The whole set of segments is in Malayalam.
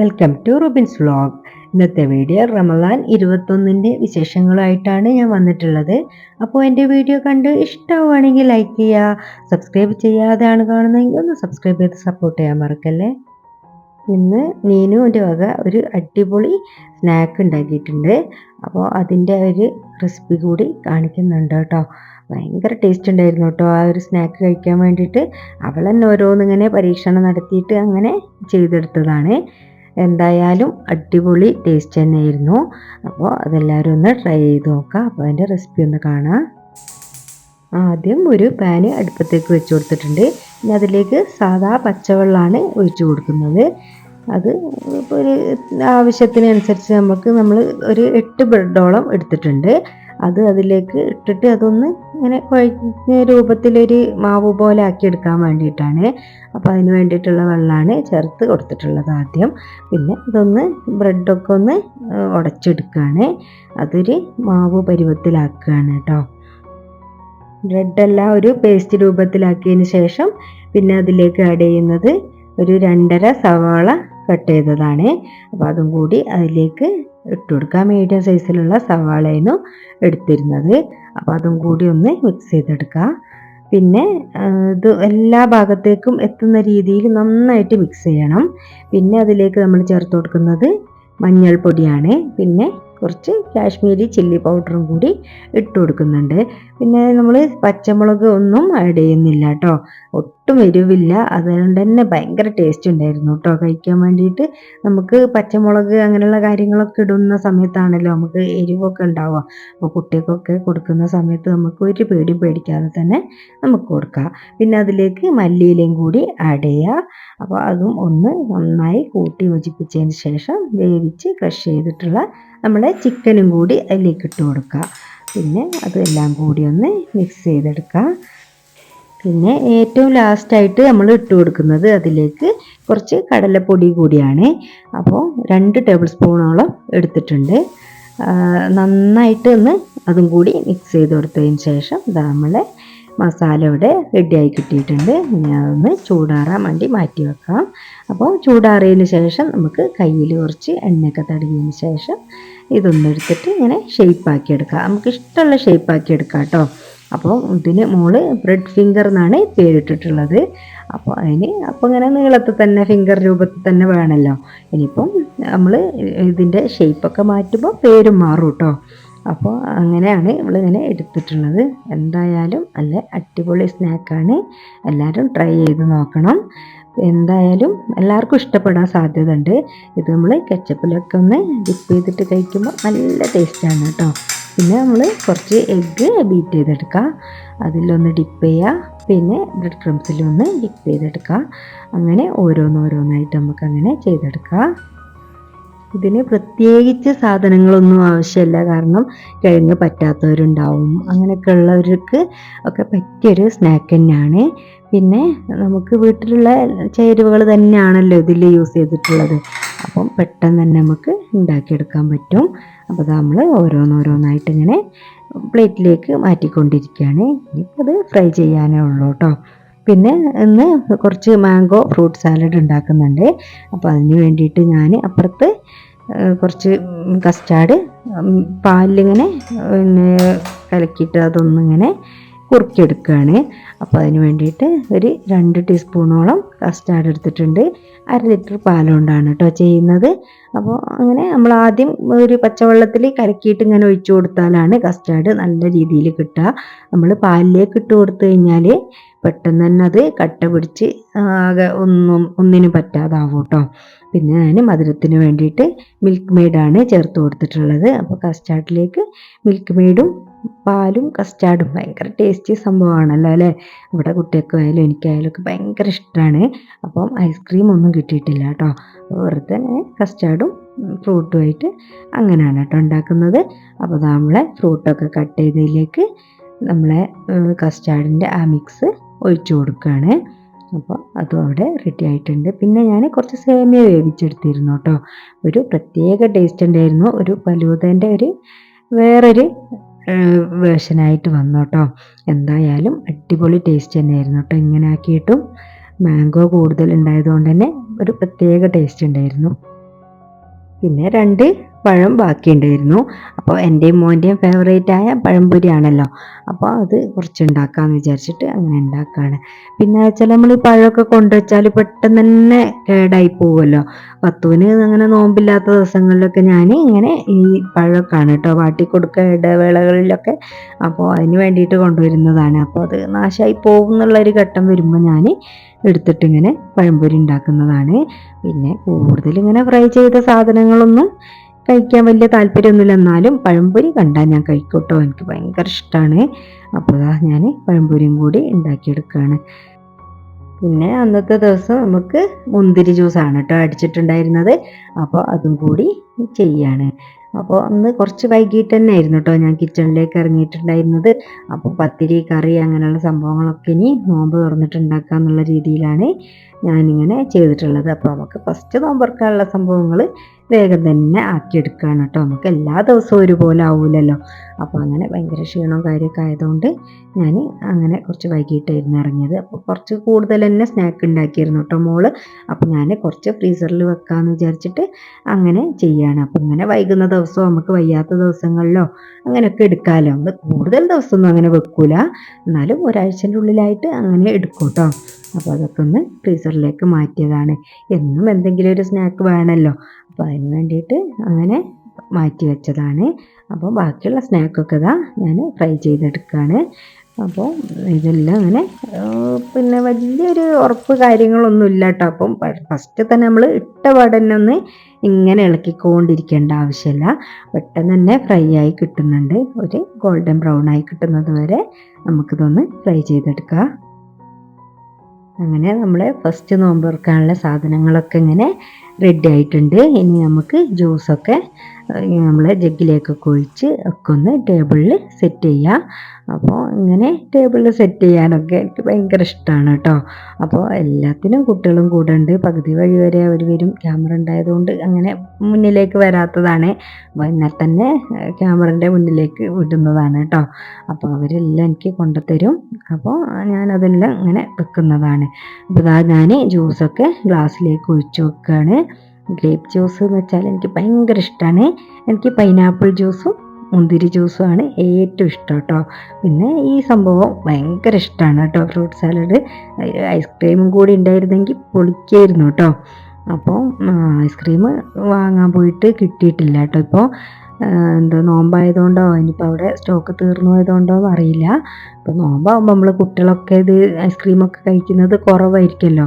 വെൽക്കം ടു റുബിൻസ് വ്ളോഗ് ഇന്നത്തെ വീഡിയോ റമദാൻ ഇരുപത്തൊന്നിന്റെ വിശേഷങ്ങളായിട്ടാണ് ഞാൻ വന്നിട്ടുള്ളത്. അപ്പോൾ എന്റെ വീഡിയോ കണ്ട് ഇഷ്ടമാണെങ്കിൽ ലൈക്ക് ചെയ്യുക സബ്സ്ക്രൈബ് ചെയ്യാതെയാണ് കാണുന്നതെങ്കിൽ ഒന്ന് സബ്സ്ക്രൈബ് ചെയ്ത് സപ്പോർട്ട് ചെയ്യാൻ മറക്കല്ലേ? ഇന്ന് നീനുവിന്റെ വക ഒരു അടിപൊളി സ്നാക്ക് ഉണ്ടാക്കിയിട്ടുണ്ട്. അപ്പോൾ അതിന്റെ ഒരു റെസിപ്പി കൂടി കാണിക്കുന്നുണ്ട് കേട്ടോ. ഭയങ്കര ടേസ്റ്റ് ഉണ്ടായിരുന്നു കേട്ടോ ആ ഒരു സ്നാക്ക് കഴിക്കാൻ വേണ്ടിയിട്ട്. അവൾ തന്നെ ഓരോന്നിങ്ങനെ പരീക്ഷണം നടത്തിയിട്ട് അങ്ങനെ ചെയ്തെടുത്തതാണ്. എന്തായാലും അടിപൊളി ടേസ്റ്റ് തന്നെയായിരുന്നു. അപ്പോൾ അതെല്ലാവരും ഒന്ന് ട്രൈ ചെയ്ത് നോക്കാം. അപ്പോൾ അതിന്റെ റെസിപ്പി ഒന്ന് കാണാം. ആദ്യം ഒരു പാന് അടുപ്പത്തേക്ക് വെച്ച് കൊടുത്തിട്ടുണ്ട്. ഇനി അതിലേക്ക് സാധാ പച്ചവെള്ളമാണ് ഒഴിച്ചു കൊടുക്കുന്നത്. അത് ഒരു ആവശ്യത്തിനനുസരിച്ച് നമുക്ക് നമ്മൾ ഒരു എട്ട് ബ്രെഡോളം എടുത്തിട്ടുണ്ട്. അത് അതിലേക്ക് ഇട്ടിട്ട് അതൊന്ന് ഇങ്ങനെ കുഴഞ്ഞ രൂപത്തിലൊരു മാവ് പോലെ ആക്കി എടുക്കാൻ വേണ്ടിയിട്ടാണ്. അപ്പോൾ അതിന് വേണ്ടിയിട്ടുള്ള വെള്ളമാണ് ചേർത്ത് കൊടുത്തിട്ടുള്ളത് ആദ്യം. പിന്നെ ഇതൊന്ന് ബ്രെഡൊക്കെ ഒന്ന് ഉടച്ചെടുക്കുകയാണ് അതൊരു മാവ് പരുവത്തിലാക്കുകയാണ് കേട്ടോ. ബ്രെഡെല്ലാം ഒരു പേസ്റ്റ് രൂപത്തിലാക്കിയതിന് ശേഷം പിന്നെ അതിലേക്ക് ആഡ് ചെയ്യുന്നത് ഒരു രണ്ടര സവാള കട്ട് ചെയ്തതാണ്. അപ്പോൾ അതും കൂടി അതിലേക്ക് ഇട്ട് കൊടുക്കുക. മീഡിയം സൈസിലുള്ള സവാളയാണ് എടുത്തിരുന്നത്. അപ്പം അതും കൂടി ഒന്ന് മിക്സ് ചെയ്തെടുക്കുക. പിന്നെ ഇത് എല്ലാ ഭാഗത്തേക്കും എത്തുന്ന രീതിയിൽ നന്നായിട്ട് മിക്സ് ചെയ്യണം. പിന്നെ അതിലേക്ക് നമ്മൾ ചേർത്ത് കൊടുക്കുന്നത് മഞ്ഞൾപ്പൊടിയാണ്. പിന്നെ കുറച്ച് കാശ്മീരി ചില്ലി പൗഡറും കൂടി ഇട്ട് കൊടുക്കുന്നുണ്ട്. പിന്നെ നമ്മൾ പച്ചമുളക് ഒന്നും ആഡ് ചെയ്യുന്നില്ല കേട്ടോ. ഒട്ടും എരിവില്ല. അതുകൊണ്ട് തന്നെ ഭയങ്കര ടേസ്റ്റ് ഉണ്ടായിരുന്നു കേട്ടോ കഴിക്കാൻ വേണ്ടിയിട്ട് നമുക്ക് പച്ചമുളക് അങ്ങനെയുള്ള കാര്യങ്ങളൊക്കെ ഇടുന്ന സമയത്താണല്ലോ നമുക്ക് എരിവൊക്കെ ഉണ്ടാവുക. അപ്പോൾ കുട്ടികൾക്കൊക്കെ കൊടുക്കുന്ന സമയത്ത് നമുക്ക് ഒരു പേടി പേടിക്കാതെ തന്നെ നമുക്ക് കൊടുക്കാം. പിന്നെ അതിലേക്ക് മല്ലിയിലയും കൂടി ആഡ് ചെയ്യുക. അപ്പോൾ അതും ഒന്ന് നന്നായി കൂട്ടി യോജിപ്പിച്ചതിന് ശേഷം വേവിച്ച് ക്രഷ് ചെയ്തിട്ടുള്ള നമ്മളെ ചിക്കനും കൂടി അതിലേക്ക് ഇട്ട് കൊടുക്കുക. പിന്നെ അതെല്ലാം കൂടി ഒന്ന് മിക്സ് ചെയ്തെടുക്കുക. പിന്നെ ഏറ്റവും ലാസ്റ്റായിട്ട് നമ്മൾ ഇട്ട് കൊടുക്കുന്നത് അതിലേക്ക് കുറച്ച് കടലപ്പൊടി കൂടിയാണ്. അപ്പോൾ രണ്ട് ടേബിൾ സ്പൂണോളം എടുത്തിട്ടുണ്ട് നന്നായിട്ട് ഒന്ന് അതും കൂടി മിക്സ് ചെയ്ത് കൊടുത്തതിന് ശേഷം നമ്മളെ മസാല ഇവിടെ റെഡിയായി കിട്ടിയിട്ടുണ്ട്. ഇനി അതൊന്ന് ചൂടാറാൻ വേണ്ടി മാറ്റി വെക്കാം. അപ്പോൾ ചൂടാറിയതിന് ശേഷം നമുക്ക് കയ്യിൽ കുറച്ച് എണ്ണയൊക്കെ തടിയതിന് ശേഷം ഇതൊന്നെടുത്തിട്ട് ഇങ്ങനെ ഷേപ്പാക്കി എടുക്കാം. നമുക്ക് ഇഷ്ടമുള്ള ഷേപ്പാക്കി എടുക്കാം കേട്ടോ. അപ്പോൾ ഇതിന് മോൾ ബ്രെഡ് ഫിംഗർ എന്നാണ് പേരിട്ടിട്ടുള്ളത്. അപ്പോൾ അതിന് അപ്പോൾ ഇങ്ങനെ നീളത്തിൽ തന്നെ ഫിംഗർ രൂപത്തിൽ തന്നെ വേണമല്ലോ ഇനിയിപ്പം നമ്മൾ ഇതിന്റെ ഷേപ്പൊക്കെ മാറ്റുമ്പോൾ പേരും മാറും കേട്ടോ അപ്പോൾ അങ്ങനെയാണ് ഇവളിങ്ങനെ എടുത്തിട്ടുള്ളത്. എന്തായാലും നല്ല അടിപൊളി സ്നാക്കാണ് എല്ലാവരും ട്രൈ ചെയ്ത് നോക്കണം. എന്തായാലും എല്ലാവർക്കും ഇഷ്ടപ്പെടാൻ സാധ്യത ഉണ്ട് ഇത് നമ്മൾ കെച്ചപ്പിലൊക്കെ ഒന്ന് ഡിപ്പ് ചെയ്തിട്ട് കഴിക്കുമ്പോൾ നല്ല ടേസ്റ്റാണ് കേട്ടോ പിന്നെ നമ്മൾ കുറച്ച് എഗ്ഗ് ബീറ്റ് ചെയ്തെടുക്കുക. അതിലൊന്ന് ഡിപ്പ് ചെയ്യുക. പിന്നെ ബ്രെഡ് ക്രംസിലൊന്ന് ഡിപ്പ് ചെയ്തെടുക്കുക. അങ്ങനെ ഓരോന്നോരോന്നായിട്ട് നമുക്ക് അങ്ങനെ ചെയ്തെടുക്കുക. ഇതിന് പ്രത്യേകിച്ച് സാധനങ്ങളൊന്നും ആവശ്യമില്ല. കാരണം കിഴങ്ങ് പറ്റാത്തവരുണ്ടാവും. അങ്ങനെയൊക്കെ ഉള്ളവർക്ക് ഒക്കെ പറ്റിയൊരു സ്നാക്ക് തന്നെയാണ്. പിന്നെ നമുക്ക് വീട്ടിലുള്ള ചേരുവകൾ തന്നെയാണല്ലോ ഇതിൽ യൂസ് ചെയ്തിട്ടുള്ളത്. അപ്പം പെട്ടെന്ന് തന്നെ നമുക്ക് ഉണ്ടാക്കിയെടുക്കാൻ പറ്റും. അപ്പോൾ നമ്മൾ ഓരോന്നോരോന്നായിട്ട് ഇങ്ങനെ പ്ലേറ്റിലേക്ക് മാറ്റിക്കൊണ്ടിരിക്കുകയാണ്. ഇനിയിപ്പോൾ അത് ഫ്രൈ ചെയ്യാനേ ഉള്ളൂ കേട്ടോ പിന്നെ ഇന്ന് കുറച്ച് മാംഗോ ഫ്രൂട്ട് സാലഡ് ഉണ്ടാക്കുന്നുണ്ട്. അപ്പോൾ അതിന് വേണ്ടിയിട്ട് ഞാൻ അപ്പുറത്ത് കുറച്ച് കസ്റ്റാർഡ് പാലിലിങ്ങനെ പിന്നെ കലക്കിയിട്ട് അതൊന്നിങ്ങനെ കുറുക്കിയെടുക്കുകയാണ് അപ്പോൾ അതിന് വേണ്ടിയിട്ട് ഒരു രണ്ട് ടീസ്പൂണോളം കസ്റ്റാർഡ് എടുത്തിട്ടുണ്ട്. അര ലിറ്റർ പാലുകൊണ്ടാണ് കേട്ടോ ചെയ്യുന്നത്. അപ്പോൾ അങ്ങനെ നമ്മൾ ആദ്യം ഒരു പച്ചവെള്ളത്തിൽ കലക്കിയിട്ട് ഇങ്ങനെ ഒഴിച്ചു കൊടുത്താലാണ് കസ്റ്റാർഡ് നല്ല രീതിയിൽ കിട്ടുക. നമ്മൾ പാലിലേക്ക് ഇട്ട് കൊടുത്തു കഴിഞ്ഞാൽ പെട്ടെന്ന് തന്നെ അത് കട്ട പിടിച്ച് ആകെ ഒന്നും ഒന്നിനും പറ്റാതാവും കേട്ടോ. പിന്നെ ഞാൻ മധുരത്തിന് വേണ്ടിയിട്ട് മിൽക്ക് മെയ്ഡാണ് ചേർത്ത് കൊടുത്തിട്ടുള്ളത്. അപ്പോൾ കസ്റ്റാർഡിലേക്ക് മിൽക്ക് മെയ്ഡും പാലും കസ്റ്റാർഡും ഭയങ്കര ടേസ്റ്റി സംഭവമാണല്ലോ അല്ലേ? ഇവിടെ കുട്ടികൾക്കായാലും എനിക്കായാലും ഒക്കെ ഭയങ്കര ഇഷ്ടമാണ് അപ്പം ഐസ്ക്രീം ഒന്നും കിട്ടിയിട്ടില്ല കേട്ടോ. വെറുതെ കസ്റ്റാർഡും ഫ്രൂട്ടുമായിട്ട് അങ്ങനെയാണ് കേട്ടോ ഉണ്ടാക്കുന്നത്. അപ്പോൾ നമ്മളെ ഫ്രൂട്ടൊക്കെ കട്ട് ചെയ്തതിലേക്ക് നമ്മളെ കസ്റ്റാർഡിന്റെ ആ മിക്സ് ഒഴിച്ചു കൊടുക്കുകയാണ്. അപ്പോൾ അതും അവിടെ റെഡി ആയിട്ടുണ്ട്. പിന്നെ ഞാൻ കുറച്ച് സേമിയ വേവിച്ചെടുത്തിരുന്നു കേട്ടോ. ഒരു പ്രത്യേക ടേസ്റ്റ് ഉണ്ടായിരുന്നു. ഒരു പലൂതേന്റെ ഒരു വേറൊരു വേർഷനായിട്ട് വന്നു കേട്ടോ എന്തായാലും അടിപൊളി ടേസ്റ്റ് തന്നെയായിരുന്നു കേട്ടോ. ഇങ്ങനെ ആക്കിയിട്ടും മാംഗോ കൂടുതൽ ഉണ്ടായതുകൊണ്ട് തന്നെ ഒരു പ്രത്യേക ടേസ്റ്റ് ഉണ്ടായിരുന്നു. പിന്നെ രണ്ട് പഴം ബാക്കിയുണ്ടായിരുന്നു. അപ്പോൾ എന്റെയും മോന്റെയും ഫേവറേറ്റ് ആയ പഴംപൊരിയാണല്ലോ അപ്പോൾ അത് കുറച്ച് ഉണ്ടാക്കാമെന്ന് വിചാരിച്ചിട്ട് അങ്ങനെ ഉണ്ടാക്കുകയാണ് പിന്നെ വെച്ചാൽ നമ്മൾ ഈ പഴമൊക്കെ കൊണ്ടുവച്ചാൽ പെട്ടെന്ന് തന്നെ കേടായി പോവുമല്ലോ. പത്തുവിന് അങ്ങനെ നോമ്പില്ലാത്ത ദിവസങ്ങളിലൊക്കെ ഞാൻ ഇങ്ങനെ ഈ പഴമൊക്കെയാണ് കേട്ടോ വാട്ടി കൊടുക്കുക ഇടവേളകളിലൊക്കെ. അപ്പോൾ അതിന് വേണ്ടിയിട്ട് കൊണ്ടുവരുന്നതാണ്. അപ്പോൾ അത് നാശമായി പോകും എന്നുള്ളൊരു ഘട്ടം വരുമ്പോൾ ഞാൻ എടുത്തിട്ട് ഇങ്ങനെ പഴംപൊരി ഉണ്ടാക്കുന്നതാണ്. പിന്നെ കൂടുതൽ ഇങ്ങനെ ഫ്രൈ ചെയ്ത സാധനങ്ങളൊന്നും കഴിക്കാൻ വലിയ താല്പര്യമൊന്നുമില്ല എന്നാലും പഴംപൊരി കണ്ടാൽ ഞാൻ കഴിക്കൂട്ടോ എനിക്ക് ഭയങ്കര ഇഷ്ടമാണ് അപ്പോൾ ഞാൻ പഴംപൊരിയും കൂടി ഉണ്ടാക്കിയെടുക്കുകയാണ്. പിന്നെ അന്നത്തെ ദിവസം നമുക്ക് മുന്തിരി ജ്യൂസാണ് കേട്ടോ അടിച്ചിട്ടുണ്ടായിരുന്നത്. അപ്പോൾ അതും കൂടി ചെയ്യാണ്. അപ്പോൾ അന്ന് കുറച്ച് വൈകിട്ട് തന്നെ ആയിരുന്നു കേട്ടോ ഞാൻ കിച്ചണിലേക്ക് ഇറങ്ങിയിട്ടുണ്ടായിരുന്നത്. അപ്പോൾ പത്തിരി കറി അങ്ങനെയുള്ള സംഭവങ്ങളൊക്കെ ഇനി നോമ്പ് തുറന്നിട്ടുണ്ടാക്കുക എന്നുള്ള രീതിയിലാണ് ഞാനിങ്ങനെ ചെയ്തിട്ടുള്ളത്. അപ്പോൾ നമുക്ക് ഫസ്റ്റ് നോമ്പ് തുറക്കാനുള്ള സംഭവങ്ങൾ വേഗം തന്നെ ആക്കിയെടുക്കുകയാണ് കേട്ടോ. നമുക്ക് എല്ലാ ദിവസവും ഒരുപോലെ ആവില്ലല്ലോ അപ്പോൾ അങ്ങനെ ഭയങ്കര ക്ഷീണവും കാര്യമൊക്കെ ആയതുകൊണ്ട് ഞാൻ അങ്ങനെ കുറച്ച് വൈകിട്ടായിരുന്നു ഇറങ്ങിയത്. അപ്പോൾ കുറച്ച് കൂടുതൽ തന്നെ സ്നാക്ക് ഉണ്ടാക്കിയിരുന്നു കേട്ടോ മോൾ. അപ്പോൾ ഞാൻ കുറച്ച് ഫ്രീസറിൽ വെക്കാമെന്ന് വിചാരിച്ചിട്ട് അങ്ങനെ ചെയ്യാണ്. അപ്പോൾ ഇങ്ങനെ വൈകുന്ന ദിവസവും നമുക്ക് വയ്യാത്ത ദിവസങ്ങളിലോ അങ്ങനെയൊക്കെ എടുക്കാമല്ലോ. നമ്മൾ കൂടുതൽ ദിവസമൊന്നും അങ്ങനെ വെക്കൂല. എന്നാലും ഒരാഴ്ചന്റെ ഉള്ളിലായിട്ട് അങ്ങനെ എടുക്കും കേട്ടോ. അപ്പോൾ അതൊക്കെ ഒന്ന് ഫ്രീസറിലേക്ക് മാറ്റിയതാണ്. എന്നും എന്തെങ്കിലും ഒരു സ്നാക്ക് വേണമല്ലോ. അപ്പോൾ അതിന് വേണ്ടിയിട്ട് അങ്ങനെ മാറ്റി വെച്ചതാണ്. അപ്പോൾ ബാക്കിയുള്ള സ്നാക്കൊക്കെ ഇതാ ഞാൻ ഫ്രൈ ചെയ്തെടുക്കുകയാണ് അപ്പോൾ ഇതെല്ലാം അങ്ങനെ പിന്നെ വലിയൊരു ഉറപ്പ് കാര്യങ്ങളൊന്നും ഇല്ല കേട്ടോ അപ്പം ഫസ്റ്റ് തന്നെ നമ്മൾ ഇട്ട പാടന്നെ ഒന്ന് ഇങ്ങനെ ഇളക്കിക്കൊണ്ടിരിക്കേണ്ട ആവശ്യമില്ല പെട്ടെന്ന് തന്നെ ഫ്രൈ ആയി കിട്ടുന്നുണ്ട്. ഒരു ഗോൾഡൻ ബ്രൗൺ ആയി കിട്ടുന്നത് വരെ നമുക്കിതൊന്ന് ഫ്രൈ ചെയ്തെടുക്കാം. അങ്ങനെ നമ്മൾ ഫസ്റ്റ് നോമ്പ് തുറക്കാനുള്ള സാധനങ്ങളൊക്കെ ഇങ്ങനെ റെഡി ആയിട്ടുണ്ട്. ഇനി നമുക്ക് ജ്യൂസൊക്കെ നമ്മൾ ജഗ്ഗിലേക്കൊക്കെ ഒഴിച്ച് ഒക്കെ ഒന്ന് ടേബിളിൽ സെറ്റ് ചെയ്യാം. അപ്പോൾ ഇങ്ങനെ ടേബിളിൽ സെറ്റ് ചെയ്യാനൊക്കെ എനിക്ക് ഭയങ്കര ഇഷ്ടമാണ് കേട്ടോ. അപ്പോൾ എല്ലാത്തിനും കുട്ടികളും കൂടെ ഉണ്ട്. പകുതി വഴി വരെ അവർ വരും. ക്യാമറ ഉണ്ടായതുകൊണ്ട് അങ്ങനെ മുന്നിലേക്ക് വരാത്തതാണ്. എന്നാൽ തന്നെ ക്യാമറന്റെ മുന്നിലേക്ക് വിടുന്നതാണ് കേട്ടോ. അപ്പോൾ അവരെല്ലാം എനിക്ക് കൊണ്ടുത്തരും അപ്പോൾ ഞാനതെല്ലാം ഇങ്ങനെ വെക്കുന്നതാണ്. അപ്പോൾ ഞാൻ ജ്യൂസൊക്കെ ഗ്ലാസ്സിലേക്ക് ഒഴിച്ചു വെക്കുകയാണ് ഗ്രേപ്പ് ജ്യൂസ് എന്ന് വെച്ചാൽ എനിക്ക് ഭയങ്കര ഇഷ്ടമാണ് എനിക്ക് പൈനാപ്പിൾ ജ്യൂസും മുന്തിരി ജ്യൂസുമാണ് ഏറ്റവും ഇഷ്ടം കേട്ടോ പിന്നെ ഈ സംഭവം ഭയങ്കര ഇഷ്ടമാണ് കേട്ടോ ഫ്രൂട്ട് സാലഡ് ഐസ്ക്രീമും കൂടി ഉണ്ടായിരുന്നെങ്കിൽ പൊളിക്കായിരുന്നു കേട്ടോ അപ്പോൾ ഐസ്ക്രീം വാങ്ങാൻ പോയിട്ട് കിട്ടിയിട്ടില്ല കേട്ടോ ഇപ്പോൾ എന്താ നോമ്പായതുകൊണ്ടോ? ഇനിയിപ്പോൾ അവിടെ സ്റ്റോക്ക് തീർന്നു പോയതുകൊണ്ടോ അറിയില്ല. അപ്പോൾ നോമ്പാകുമ്പോൾ നമ്മൾ കുട്ടികളൊക്കെ ഇത് ഐസ്ക്രീമൊക്കെ കഴിക്കുന്നത് കുറവായിരിക്കുമല്ലോ.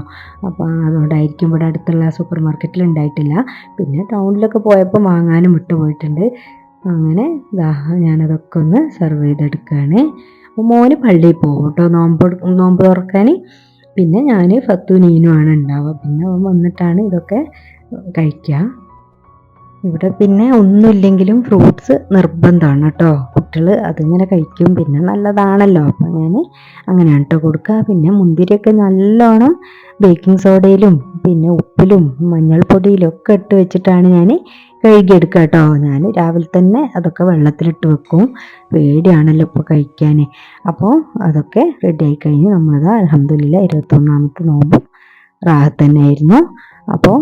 അപ്പോൾ അതുകൊണ്ടായിരിക്കും ഇവിടെ അടുത്തുള്ള സൂപ്പർ മാർക്കറ്റിൽ ഉണ്ടായിട്ടില്ല. പിന്നെ ടൗണിലൊക്കെ പോയപ്പോൾ വാങ്ങാനും വിട്ടുപോയിട്ടുണ്ട്. അങ്ങനെ ഞാനതൊക്കെ ഒന്ന് സെർവ് ചെയ്തെടുക്കുകയാണ് അപ്പോൾ മോന് പള്ളിയിൽ പോകും കേട്ടോ. നോമ്പ് നോമ്പ് തുറക്കാൻ പിന്നെ ഞാൻ ഫത്തു നീനുമാണ് ഉണ്ടാവുക. പിന്നെ വന്നിട്ടാണ് ഇതൊക്കെ കഴിക്കുക. ഇവിടെ പിന്നെ ഒന്നുമില്ലെങ്കിലും ഫ്രൂട്ട്സ് നിർബന്ധമാണ് കേട്ടോ. കുട്ടികൾ അതിങ്ങനെ കഴിക്കും. പിന്നെ നല്ലതാണല്ലോ. അപ്പം ഞാൻ അങ്ങനെയാണ് കേട്ടോ കൊടുക്കുക. പിന്നെ മുന്തിരിയൊക്കെ നല്ലോണം ബേക്കിംഗ് സോഡയിലും പിന്നെ ഉപ്പിലും മഞ്ഞൾപ്പൊടിയിലും ഒക്കെ ഇട്ട് വെച്ചിട്ടാണ് ഞാൻ കഴുകിയെടുക്കുക കേട്ടോ. ഞാൻ രാവിലെ തന്നെ അതൊക്കെ വെള്ളത്തിലിട്ട് വെക്കും. പേടിയാണല്ലോ ഇപ്പോൾ കഴിക്കാൻ. അപ്പോൾ അതൊക്കെ റെഡി ആയി കഴിഞ്ഞ് നമ്മളത് അലഹമില്ല ഇരുപത്തൊന്നാമത്തെ നോമ്പും റാഹത്ത് തന്നെയായിരുന്നു. അപ്പോൾ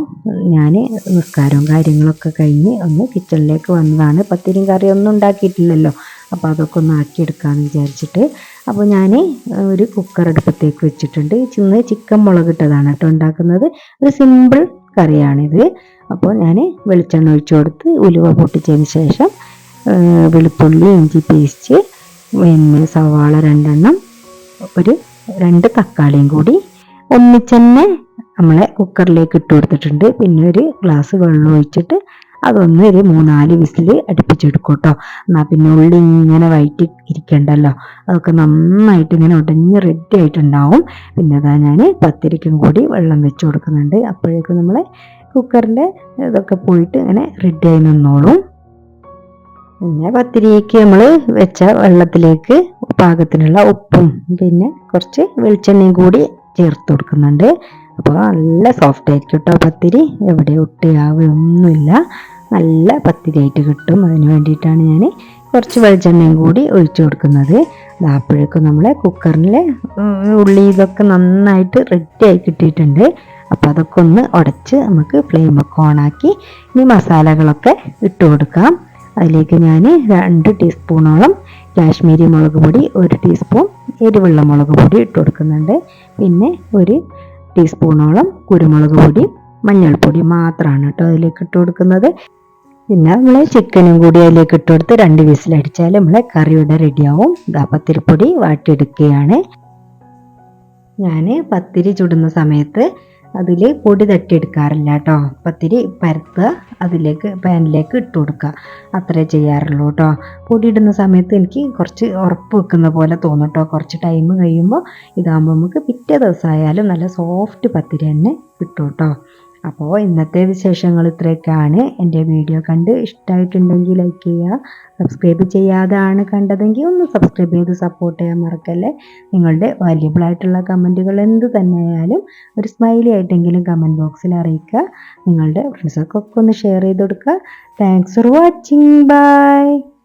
ഞാൻ നിസ്കാരവും കാര്യങ്ങളൊക്കെ കഴിഞ്ഞ് ഒന്ന് കിച്ചണിലേക്ക് വന്നതാണ്. പത്തിരിയും കറിയൊന്നും ഉണ്ടാക്കിയിട്ടില്ലല്ലോ. അപ്പോൾ അതൊക്കെ ഒന്ന് ആക്കിയെടുക്കാമെന്ന് വിചാരിച്ചിട്ട് അപ്പോൾ ഞാൻ ഒരു കുക്കർ അടുപ്പത്തേക്ക് വെച്ചിട്ടുണ്ട്. ഇന്ന് ചിക്കൻ മുളകിട്ടതാണ് കേട്ടോ ഉണ്ടാക്കുന്നത്. ഒരു സിമ്പിൾ കറിയാണിത്. അപ്പോൾ ഞാൻ വെളിച്ചെണ്ണ ഒഴിച്ചു കൊടുത്ത് ഉലുവ പൊട്ടിച്ചതിന് ശേഷം വെളുത്തുള്ളി ഇഞ്ചി പേസ്റ്റ് പിന്നെ സവാള രണ്ടെണ്ണം ഒരു രണ്ട് തക്കാളിയും കൂടി. ഒന്നിച്ചന്നെ നമ്മളെ കുക്കറിലേക്ക് ഇട്ട് കൊടുത്തിട്ടുണ്ട്. പിന്നെ ഒരു ഗ്ലാസ് വെള്ളം ഒഴിച്ചിട്ട് അതൊന്ന് ഒരു മൂന്നാൽ വിസിൽ അടുപ്പിച്ചെടുക്കും കേട്ടോ എന്നാൽ പിന്നെ ഉള്ളി ഇങ്ങനെ വൈറ്റ് ഇരിക്കണ്ടല്ലോ. അതൊക്കെ നന്നായിട്ട് ഇങ്ങനെ ഉടഞ്ഞ് റെഡി ആയിട്ടുണ്ടാവും. പിന്നെ അതാ ഞാൻ പത്തിരിക്കും കൂടി വെള്ളം വെച്ച് കൊടുക്കുന്നുണ്ട്. അപ്പോഴേക്കും നമ്മളെ കുക്കറിന്റെ ഇതൊക്കെ പോയിട്ട് ഇങ്ങനെ റെഡി ആയി നിന്നോളും. പിന്നെ പത്തിരിക്ക് നമ്മൾ വെച്ച വെള്ളത്തിലേക്ക് പാകത്തിനുള്ള ഉപ്പും പിന്നെ കുറച്ച് വെളിച്ചെണ്ണയും കൂടി ചേർത്ത് കൊടുക്കുന്നുണ്ട്. അപ്പോൾ നല്ല സോഫ്റ്റ് ആയിരിക്കും കേട്ടോ പത്തിരി. എവിടെ ഒട്ടിയാവുകയൊന്നുമില്ല നല്ല പത്തിരി ആയിട്ട് കിട്ടും. അതിന് വേണ്ടിയിട്ടാണ് ഞാൻ കുറച്ച് വെളിച്ചെണ്ണയും കൂടി ഒഴിച്ചു കൊടുക്കുന്നത്. അപ്പോഴേക്കും നമ്മളെ കുക്കറിൽ ഉള്ളി ഇതൊക്കെ നന്നായിട്ട് റെഡി ആയി കിട്ടിയിട്ടുണ്ട്. അപ്പോൾ അതൊക്കെ ഒന്ന് ഉടച്ച് നമുക്ക് ഫ്ലെയിമൊക്കെ ഓണാക്കി ഇനി മസാലകളൊക്കെ ഇട്ട് കൊടുക്കാം. അതിലേക്ക് ഞാൻ രണ്ട് ടീസ്പൂണോളം കാശ്മീരി മുളക് പൊടി ഒരു ടീസ്പൂൺ എരിവുള്ള മുളക് പൊടി ഇട്ട് കൊടുക്കുന്നുണ്ട്. പിന്നെ ഒരു ടീസ്പൂണോളം കുരുമുളക് പൊടി മഞ്ഞൾപ്പൊടി മാത്രമാണ് കേട്ടോ അതിലേക്ക് ഇട്ട് കൊടുക്കുന്നത്. പിന്നെ നമ്മൾ ചിക്കനും കൂടി അതിലേക്ക് ഇട്ട് കൊടുത്ത് രണ്ട് വിസിലടിച്ചാൽ നമ്മളെ കറിയുടെ റെഡിയാവും ഇതാ പത്തിരിപ്പൊടി വാട്ടിയെടുക്കുകയാണ്. ഞാൻ പത്തിരി ചുടുന്ന സമയത്ത് അതിൽ പൊടി തട്ടിയെടുക്കാറില്ല കേട്ടോ പത്തിരി പരത്തുക അതിലേക്ക് പാനിലേക്ക് ഇട്ട് കൊടുക്കുക. അത്രേ ചെയ്യാറുള്ളൂ കേട്ടോ പൊടി ഇടുന്ന സമയത്ത് എനിക്ക് കുറച്ച് ഉറപ്പ് വെക്കുന്ന പോലെ തോന്നും കേട്ടോ കുറച്ച് ടൈം കഴിയുമ്പോൾ ഇതാകുമ്പോൾ നമുക്ക് പിറ്റേ ദിവസമായാലും നല്ല സോഫ്റ്റ് പത്തിരി തന്നെ കിട്ടും കേട്ടോ അപ്പോൾ ഇന്നത്തെ വിശേഷങ്ങൾ ഇത്രയൊക്കെയാണ്. എന്റെ വീഡിയോ കണ്ട് ഇഷ്ടമായിട്ടുണ്ടെങ്കിൽ ലൈക്ക് ചെയ്യുക സബ്സ്ക്രൈബ് ചെയ്യാതാണ് കണ്ടതെങ്കിൽ ഒന്ന് സബ്സ്ക്രൈബ് ചെയ്ത് സപ്പോർട്ട് ചെയ്യാൻ മറക്കല്ലേ? നിങ്ങളുടെ വാല്യബിൾ ആയിട്ടുള്ള കമന്റുകൾ എന്ത് തന്നെയായാലും ഒരു സ്മൈലി ആയിട്ടെങ്കിലും കമന്റ് ബോക്സിൽ അറിയിക്കുക. നിങ്ങളുടെ ഫ്രണ്ട്സൊക്കെ ഒന്ന് ഷെയർ ചെയ്ത് കൊടുക്കുക. Thanks for watching bye